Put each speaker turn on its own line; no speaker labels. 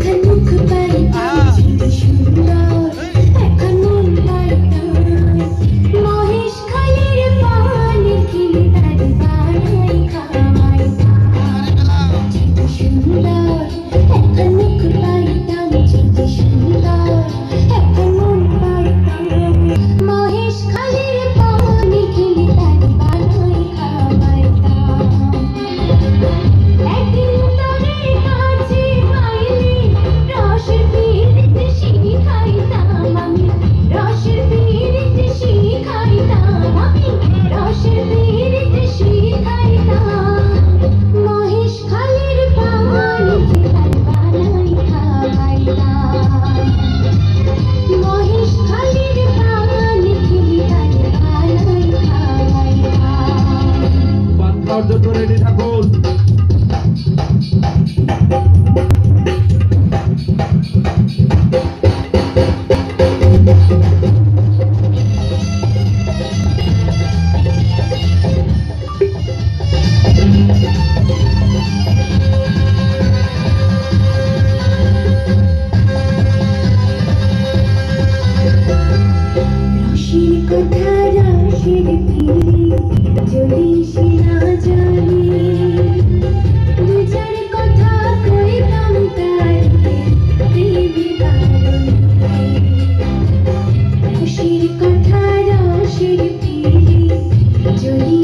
軽くバ
যাওয়ার জন্য রেডি থাকুন
যদি সে না যদি